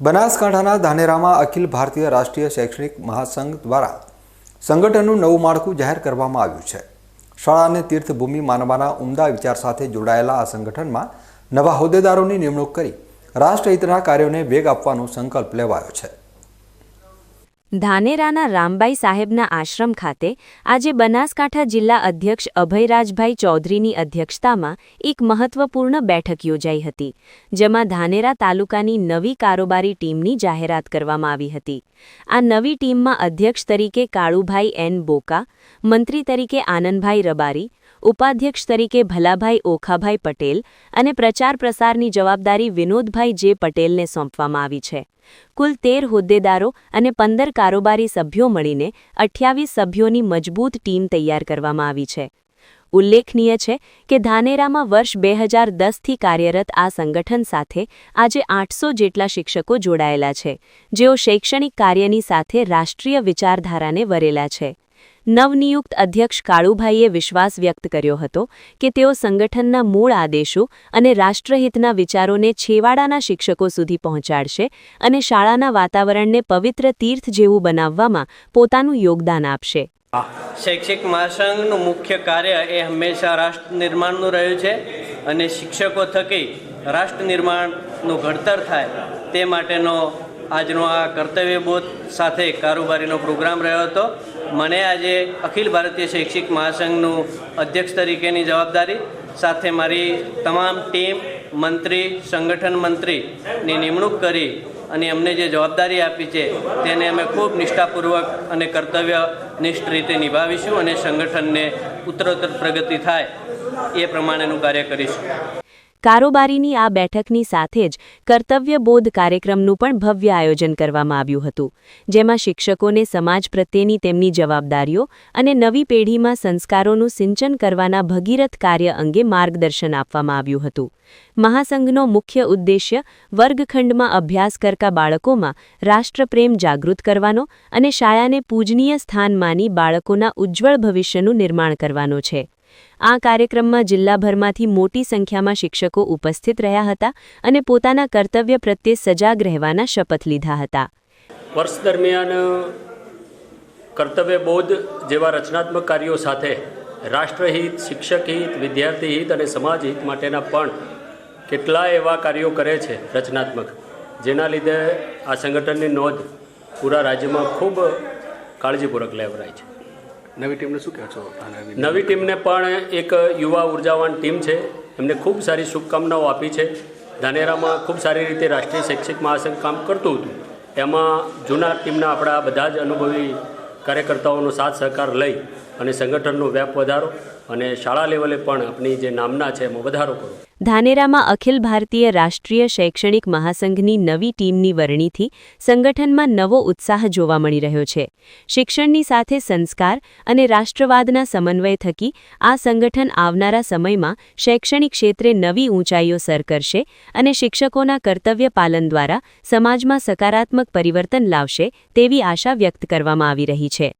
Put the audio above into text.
બનાસકાંઠાના ધાનેરામાં અખિલ ભારતીય રાષ્ટ્રીય શૈક્ષણિક મહાસંઘ દ્વારા સંગઠનનું નવું માળખું જાહેર કરવામાં આવ્યું છે. શાળાને તીર્થભૂમિ માનવાના ઉમદા વિચાર સાથે જોડાયેલા આ સંગઠનમાં નવા હોદ્દેદારોની નિમણૂક કરી રાષ્ટ્રહિતના કાર્યોને વેગ આપવાનો સંકલ્પ લેવાયો છે. ધાનેરાના રામબાઈ સાહેબના આશ્રમ ખાતે આજે બનાસકાંઠા જિલ્લા અધ્યક્ષ અભયરાજભાઈ ચૌધરીની અધ્યક્ષતામાં એક મહત્વપૂર્ણ બેઠક યોજાઈ હતી, જેમાં ધાનેરા તાલુકાની નવી કારોબારી ટીમની જાહેરાત કરવામાં આવી હતી. આ નવી ટીમમાં અધ્યક્ષ તરીકે કાળુભાઈ એન બોકા, મંત્રી તરીકે આનંદભાઈ રબારી, ઉપાધ્યક્ષ તરીકે ભલાભાઈ ઓખાભાઈ પટેલ અને પ્રચાર પ્રસારની જવાબદારી વિનોદભાઈ જે પટેલને સોંપવામાં આવી છે. કુલ તેર હોદ્દેદારો અને પંદર કારોબારી સભ્યો મળીને અઠ્યાવીસ સભ્યોની મજબૂત ટીમ તૈયાર કરવામાં આવી છે. ઉલ્લેખનીય છે કે ધાનેરામાં વર્ષ બે હજાર દસથી કાર્યરત આ સંગઠન સાથે આજે આઠસો જેટલા શિક્ષકો જોડાયેલા છે, જેઓ શૈક્ષણિક કાર્યની સાથે રાષ્ટ્રીય વિચારધારાને વરેલા છે. નવનિયુક્ત અધ્યક્ષ કાળુભાઈએ વિશ્વાસ વ્યક્ત કર્યો હતો કે તેઓ સંગઠનના મૂળ આદેશો અને રાષ્ટ્રહિતના વિચારોને છેવાડાના શિક્ષકો સુધી પહોંચાડશે અને શાળાના વાતાવરણને પવિત્ર તીર્થ જેવું બનાવવામાં પોતાનું યોગદાન આપશે. શૈક્ષિક મહાસંઘનું મુખ્ય કાર્ય એ હંમેશા રાષ્ટ્ર નિર્માણનું રહ્યું છે અને શિક્ષકો થકી રાષ્ટ્ર નિર્માણનું ઘડતર થાય તે માટેનો આજનો આ કર્તવ્યબોધ સાથે કારોબારીનો પ્રોગ્રામ રહ્યો હતો. મને આજે અખિલ ભારતીય શૈક્ષિક મહાસંઘનું અધ્યક્ષ તરીકેની જવાબદારી સાથે મારી તમામ ટીમ મંત્રી, સંગઠન મંત્રીની નિમણૂક કરી અને અમને જે જવાબદારી આપી છે તેને અમે ખૂબ નિષ્ઠાપૂર્વક અને કર્તવ્યનિષ્ઠ રીતે નિભાવીશું અને સંગઠનને ઉત્તરોત્તર પ્રગતિ થાય એ પ્રમાણેનું કાર્ય કરીશું. કારોબારીની આ બેઠકની સાથે જ કર્તવ્યબોધ કાર્યક્રમનું પણ ભવ્ય આયોજન કરવામાં આવ્યું હતું, જેમાં શિક્ષકોને સમાજ પ્રત્યેની તેમની જવાબદારીઓ અને નવી પેઢીમાં સંસ્કારોનું સિંચન કરવાના ભગીરથ કાર્ય અંગે માર્ગદર્શન આપવામાં આવ્યું હતું. મહાસંઘનો મુખ્ય ઉદ્દેશ્ય વર્ગખંડમાં અભ્યાસ કરતા બાળકોમાં રાષ્ટ્રપ્રેમ જાગૃત કરવાનો અને શાળાને પૂજનીય સ્થાન માની બાળકોના ઉજ્જવળ ભવિષ્યનું નિર્માણ કરવાનો છે. આ કાર્યક્રમમાં જિલ્લાભરમાંથી મોટી સંખ્યામાં શિક્ષકો ઉપસ્થિત રહ્યા હતા અને પોતાના કર્તવ્ય પ્રત્યે સજાગ રહેવાના શપથ લીધા હતા. વર્ષ દરમિયાન કર્તવ્યબોધ જેવા રચનાત્મક કાર્યો સાથે રાષ્ટ્રહિત શિક્ષક હિત વિદ્યાર્થી હિત અને સમાજ હિત માટેના પણ કેટલાય એવા કાર્યો કરે છે રચનાત્મક. જેના લીધે આ સંગઠનની નોંધ પૂરા રાજ્યમાં ખૂબ કાળજીપૂર્વક લેવરાય છે. નવી ટીમને શું કહો છો? નવી ટીમને પણ એક યુવા ઉર્જાવાન ટીમ છે. એમને ખૂબ સારી શુભકામનાઓ આપી છે. ધાનેરામાં ખૂબ સારી રીતે રાષ્ટ્રીય શૈક્ષિક મહાસંઘ કામ કરતું હતું. એમાં જૂના ટીમના આપણા બધા જ અનુભવી કાર્યકર્તાઓનો સાથ સહકાર લઈ અને સંગઠનનો વ્યાપ વધારો અને શાળા લેવલે પણ આપણી જે નામના છે એમાં વધારો કરો ધાનેરામાં અખિલ ભારતીય રાષ્ટ્રીય શૈક્ષણિક મહાસંઘની નવી ટીમની વરણીથી સંગઠનમાં નવો ઉત્સાહ જોવા મળી રહ્યો છે. શિક્ષણની સાથે સંસ્કાર અને રાષ્ટ્રવાદના સમન્વય થકી આ સંગઠન આવનારા સમયમાં શૈક્ષણિક ક્ષેત્રે નવી ઊંચાઈઓ સર કરશે અને શિક્ષકોના કર્તવ્ય પાલન દ્વારા સમાજમાં સકારાત્મક પરિવર્તન લાવશે તેવી આશા વ્યક્ત કરવામાં આવી રહી છે.